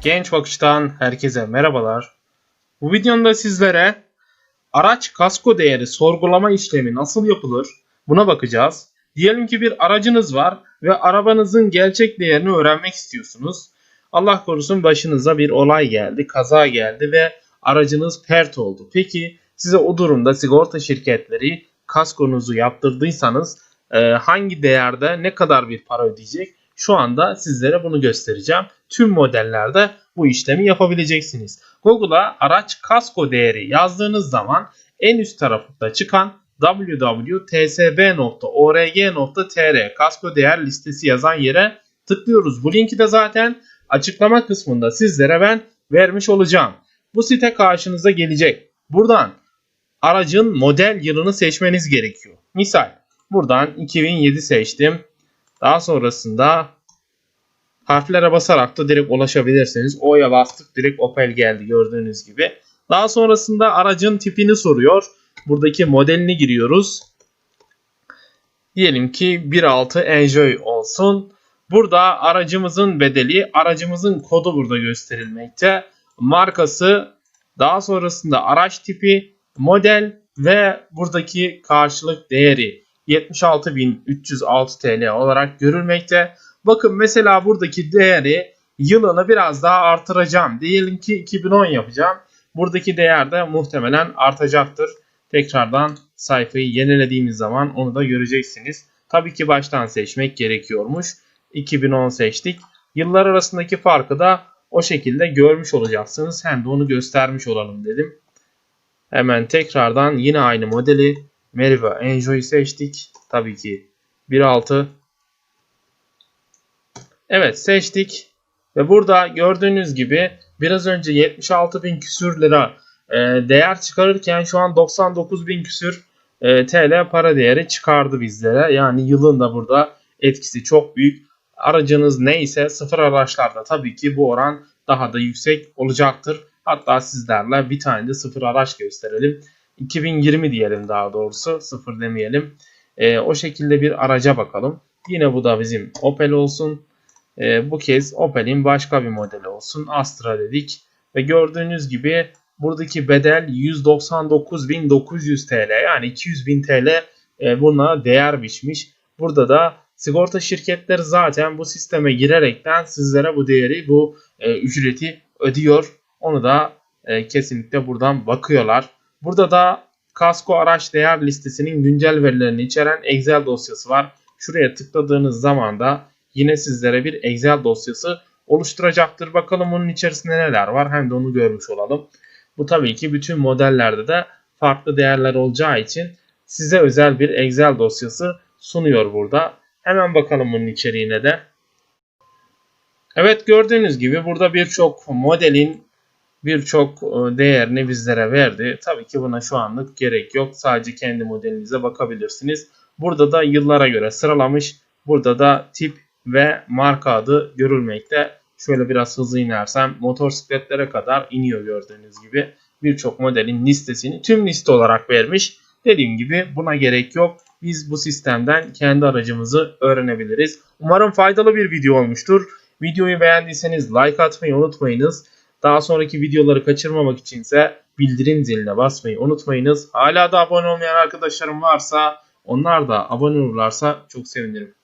Genç Bakış'tan herkese merhabalar. Bu videomda sizlere araç kasko değeri sorgulama işlemi nasıl yapılır buna bakacağız. Diyelim ki bir aracınız var ve arabanızın gerçek değerini öğrenmek istiyorsunuz. Allah korusun başınıza bir olay geldi, kaza geldi ve aracınız pert oldu. Peki size o durumda sigorta şirketleri kaskonuzu yaptırdıysanız e, hangi değerde ne kadar bir para ödeyecek? Şu anda sizlere bunu göstereceğim. Tüm modellerde bu işlemi yapabileceksiniz. Google'a araç kasko değeri yazdığınız zaman en üst tarafında çıkan www.tsb.org.tr kasko değer listesi yazan yere tıklıyoruz. Bu linki de zaten açıklama kısmında sizlere ben vermiş olacağım. Bu site karşınıza gelecek. Buradan aracın model yılını seçmeniz gerekiyor. Misal buradan 2007 seçtim. Daha sonrasında harflere basarak da direkt ulaşabilirsiniz. O'ya bastık direkt Opel geldi gördüğünüz gibi. Daha sonrasında aracın tipini soruyor. Buradaki modelini giriyoruz. Diyelim ki 1.6 Enjoy olsun. Burada aracımızın bedeli, aracımızın kodu burada gösterilmekte. Markası, daha sonrasında araç tipi, model ve buradaki karşılık değeri 76.306 TL olarak görülmekte. Bakın mesela buradaki değeri yılını biraz daha artıracağım. Diyelim ki 2010 yapacağım. Buradaki değer de muhtemelen artacaktır. Tekrardan sayfayı yenilediğimiz zaman onu da göreceksiniz. Tabii ki baştan seçmek gerekiyormuş. 2010 seçtik. Yıllar arasındaki farkı da o şekilde görmüş olacaksınız. Hem de onu göstermiş olalım dedim. Hemen tekrardan yine aynı modeli Meriva Enjoy seçtik. Tabii ki 1.6 Evet seçtik. Ve burada gördüğünüz gibi biraz önce 76 bin küsür lira e, değer çıkarırken şu an 99 bin küsür e, TL para değeri çıkardı bizlere. Yani yılın da burada etkisi çok büyük. Aracınız neyse sıfır araçlarda tabii ki bu oran daha da yüksek olacaktır. Hatta sizlerle bir tane de sıfır araç gösterelim. 2020 diyelim daha doğrusu sıfır demeyelim. E, o şekilde bir araca bakalım. Yine bu da bizim Opel olsun. E, bu kez Opel'in başka bir modeli olsun. Astra dedik. Ve gördüğünüz gibi buradaki bedel 199.900 TL yani 200.000 TL e, buna değer biçmiş. Burada da sigorta şirketleri zaten bu sisteme girerekten sizlere bu değeri bu e, ücreti ödüyor. Onu da e, kesinlikle buradan bakıyorlar. Burada da kasko araç değer listesinin güncel verilerini içeren Excel dosyası var. Şuraya tıkladığınız zaman da yine sizlere bir Excel dosyası oluşturacaktır. Bakalım onun içerisinde neler var hem de onu görmüş olalım. Bu tabii ki bütün modellerde de farklı değerler olacağı için size özel bir Excel dosyası sunuyor burada. Hemen bakalım bunun içeriğine de. Evet gördüğünüz gibi burada birçok modelin birçok e, değerini bizlere verdi. Tabii ki buna şu anlık gerek yok. Sadece kendi modelinize bakabilirsiniz. Burada da yıllara göre sıralamış. Burada da tip ve marka adı görülmekte. Şöyle biraz hızlı inersem motosikletlere kadar iniyor gördüğünüz gibi. Birçok modelin listesini tüm liste olarak vermiş. Dediğim gibi buna gerek yok. Biz bu sistemden kendi aracımızı öğrenebiliriz. Umarım faydalı bir video olmuştur. Videoyu beğendiyseniz like atmayı unutmayınız. Daha sonraki videoları kaçırmamak içinse bildirim ziline basmayı unutmayınız. Hala da abone olmayan arkadaşlarım varsa onlar da abone olurlarsa çok sevinirim.